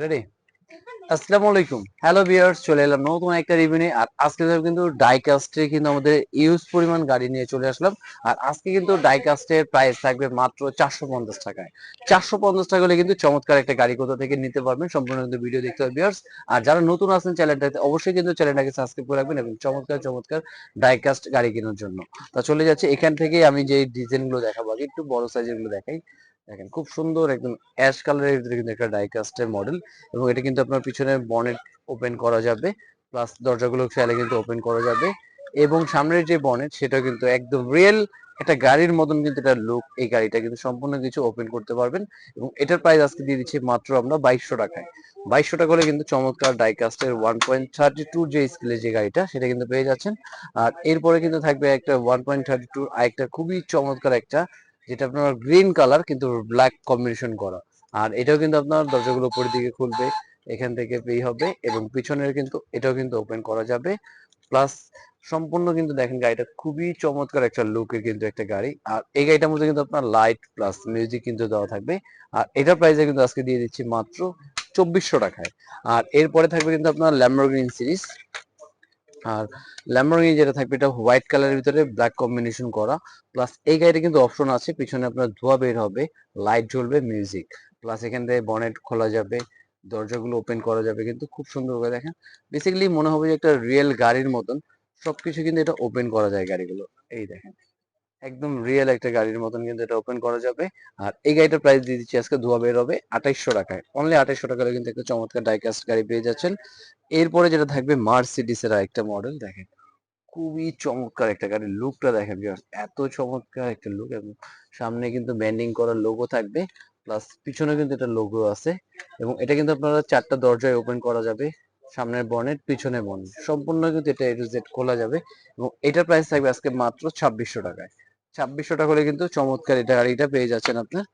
Ready আসসালামু আলাইকুম। Hello viewers চলে এলাম নতুন একটা রিভিউ নিয়ে। আর আজকে কিন্তু ডাইকাস্টে কিন্তু আমাদের ইউজ পরিমাণ গাড়ি নিয়ে চলে আসলাম। আর আজকে কিন্তু ডাইকাস্টের প্রাইস থাকবে মাত্র চারশো পঞ্চাশ টাকায়। চারশো পঞ্চাশ টাকা হলে কিন্তু চমৎকার একটা গাড়ি কোথা থেকে নিতে পারবেন সম্পূর্ণ কিন্তু ভিডিও দেখতে হবে ভিউয়ার্স আর যারা নতুন আছেন চ্যানেলটাতে অবশ্যই কিন্তু চ্যানেলটাকে সাবস্ক্রাইব করে রাখবেন এবং চমৎকার চমৎকার ডাইকাস্ট গাড়ি কেনার জন্য। তা চলে যাচ্ছে, এখান থেকে আমি যে ডিজাইনগুলো দেখাবো, আগে একটু বড় সাইজেরগুলো দেখাই। দেখেন, খুব সুন্দর একদম অ্যাশ কালারের ভিতরে কিন্তু একটা ডাইকাস্টের মডেল এবং এটা কিন্তু আপনার পিছনে বনেট ওপেন করা যাবে প্লাস দরজাগুলো চাইলে কিন্তু ওপেন করা যাবে এবং সামনের যে বনেট সেটা কিন্তু একদম রিয়েল একটা গাড়ির মতন কিন্তু এটা লুক এই গাড়িটা কিন্তু সম্পূর্ণ কিছু ওপেন করতে পারবেন এবং এটার প্রাইস আজকে দিয়ে দিচ্ছি মাত্র আমরা বাইশশো টাকায়। বাইশশো টাকা হলে কিন্তু চমৎকার ডাইকাস্টের ওয়ান পয়েন্ট থার্টি টু যে স্কেলের যে গাড়িটা সেটা কিন্তু পেয়ে যাচ্ছেন। আর এরপরে কিন্তু থাকবে একটা ওয়ান পয়েন্ট থার্টি টু আরেকটা খুবই চমৎকার একটা যেটা আপনার গ্রিন কালার কিন্তু ব্ল্যাক কম্বিনেশন করা। আর এটাও কিন্তু আপনার দরজাগুলো উপরের দিকে খুলবে, এখান থেকে পে হবে এবং পিছনের কিন্তু এটাও কিন্তু ওপেন করা যাবে। প্লাস সম্পূর্ণ কিন্তু দেখেন গাড়িটা খুবই চমৎকার একটা লুকের কিন্তু একটা গাড়ি। আর এই গাড়িটার মধ্যে কিন্তু আপনার লাইট প্লাস মিউজিক কিন্তু দেওয়া থাকবে। আর এটার প্রাইসে কিন্তু আজকে দিয়ে দিচ্ছি মাত্র চব্বিশশো টাকায়। আর এরপরে থাকবে কিন্তু আপনার ল্যাম্বরগিনি সিরিজ আর ল্যাম্বরগিনি যেটা থাকবে এটা হোয়াইট কালারের ভিতরে ব্ল্যাক কম্বিনেশন করা। প্লাস এই গাড়িটা কিন্তু অপশন আছে, পিছনে আপনার ধোয়া বের হবে লাইট জ্বলবে মিউজিক প্লাস এখান থেকে বনেট খোলা যাবে, দরজাগুলো ওপেন করা যাবে, কিন্তু খুব সুন্দর করে দেখেন। বেসিক্যালি মনে হবে যে একটা রিয়েল গাড়ির মতন, সবকিছু কিন্তু এটা ওপেন করা যায় গাড়িগুলো। এই দেখেন। একদম রিয়েল একটা গাড়ির মতন কিন্তু এটা ওপেন করা যাবে। আর এই গাড়িটার প্রাইস দিয়ে দিচ্ছি আজকে ধোয়া বের হবে আঠাইশশো টাকায়। অনলি আঠাইশশো টাকা কিন্তু একটা চমৎকার ডাইকাস্ট গাড়ি পেয়ে যাচ্ছেন। এরপরে যেটা থাকবে মার্সিডিস এর একটা মডেল দেখেন। খুবই চমৎকার একটা গাড়ির লুকটা দেখেন এত চমৎকার একটা লুক এবং সামনে কিন্তু ব্যান্ডিং করার লোগো থাকবে। প্লাস পিছনে কিন্তু এটা লোগো আছে। এবং এটা কিন্তু আপনারা চারটা দরজায় ওপেন করা যাবে। সামনের বনেট পিছনে বনেট সম্পূর্ণ কিন্তু এটা এ টু জেড খোলা যাবে। এবং এটার প্রাইস থাকবে আজকে মাত্র ছাব্বিশশো টাকায়। ছাব্বিশশো টাকা হলে কিন্তু চমৎকার এটা গাড়িটা পেয়ে যাচ্ছেন আপনার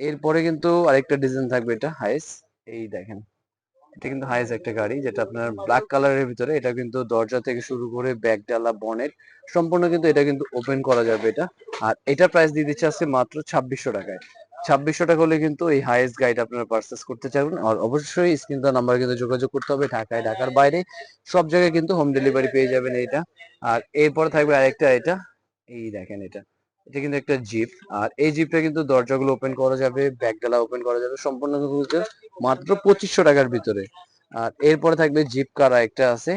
এরপরে কিন্তু আরেকটা ডিজাইন থাকবে এটা হাইস এই দেখেন, এটা কিন্তু হাইস একটা গাড়ি, যেটা আপনার ব্ল্যাক কালারের ভিতরে, এটা কিন্তু দরজা থেকে শুরু করে ব্যাগ ডালা বনেট সম্পূর্ণ কিন্তু এটা কিন্তু ওপেন করা যাবে এটা। আর এটা প্রাইস দিয়ে দিচ্ছে আজকে মাত্র ছাব্বিশশো টাকায়। ছাব্বিশশো টাকা হলে কিন্তু এই হাইয়েস্ট গাইড আপনারা পারচেস করতে চাইবেন। আর অবশ্যই স্ক্রিন নাম্বার কিন্তু যোগাযোগ করতে হবে, ঢাকায়, ঢাকার বাইরে। সব জায়গায় কিন্তু হোম ডেলিভারি পেয়ে যাবেন এটা আর এরপর থাকবে আরেকটা এটা এই দেখেন এটা। এটা কিন্তু একটা জিপ। আর এই জিপটা কিন্তু দরজাগুলো ওপেন করা যাবে ব্যাক ডালা ওপেন করা যাবে, সম্পূর্ণ মাত্র পঁচিশশো টাকার ভিতরে। আর এরপরে থাকবে জিপ কারা একটা আছে।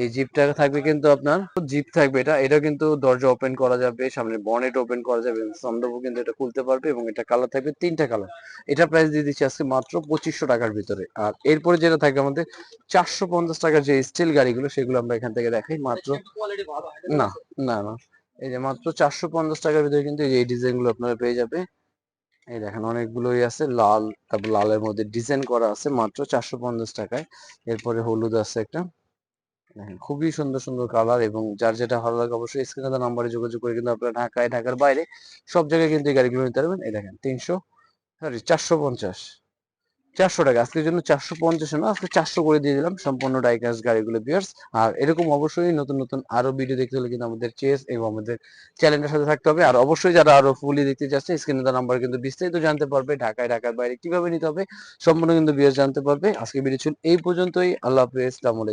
এই জিপটা থাকবে কিন্তু আপনার, জিপ থাকবে এটা এটা কিন্তু দরজা ওপেন করা যাবে, সামনে বনেট ওপেন করা যাবে সন্দেহ কিন্তু এটা খুলতে পারবে এবং এটা কালার থাকবে তিনটা কালার এটা প্রাইস দিয়ে দিচ্ছি আজকে মাত্র পঁচিশশো টাকার ভিতরে। আর এরপরে যেটা থাকবে আমাদের চারশো পঞ্চাশ টাকার যে স্টিল গাড়িগুলো, সেগুলো আমরা এখান থেকে দেখাই। মাত্র না না না। এই যে মাত্র চারশো পঞ্চাশ টাকার ভিতরে কিন্তু এই ডিজাইনগুলো আপনারা পেয়ে যাবে। এই দেখেন অনেকগুলোই আছে, লাল, তারপর লালের মধ্যে ডিজাইন করা আছে মাত্র চারশো পঞ্চাশ টাকায়। এরপরে হলুদ আছে একটা। দেখেন খুবই সুন্দর সুন্দর কালার এবং যার যেটা ভালো লাগে অবশ্যই স্ক্রিনে নাম্বারে যোগাযোগ করে কিন্তু আপনারা ঢাকায়, ঢাকার বাইরে সব জায়গায় কিন্তু এই গাড়িগুলো নিতে পারবেন। এই দেখেন তিনশো সরি চারশো পঞ্চাশ। চারশো টাকা। আজকের জন্য চারশো পঞ্চাশ না, আজকে চারশো করে দিয়ে দিলাম সম্পূর্ণ ডাইকাস গাড়িগুলো বিয়ার্স আর এরকম অবশ্যই নতুন নতুন আরও ভিডিও দেখতে হলে কিন্তু আমাদের চেস এবং আমাদের চ্যানেলের সাথে থাকতে হবে। আর অবশ্যই যারা আরও ফুলি দেখতে চাচ্ছে স্ক্রিনে তার নাম্বার কিন্তু বিস্তারিত জানতে পারবে, ঢাকায়, ঢাকার বাইরে কীভাবে নিতে হবে সম্পূর্ণ কিন্তু বিয়ার্স জানতে পারবে। আজকে ভিডিও ছিল এই পর্যন্তই। আল্লাহ হাফেজ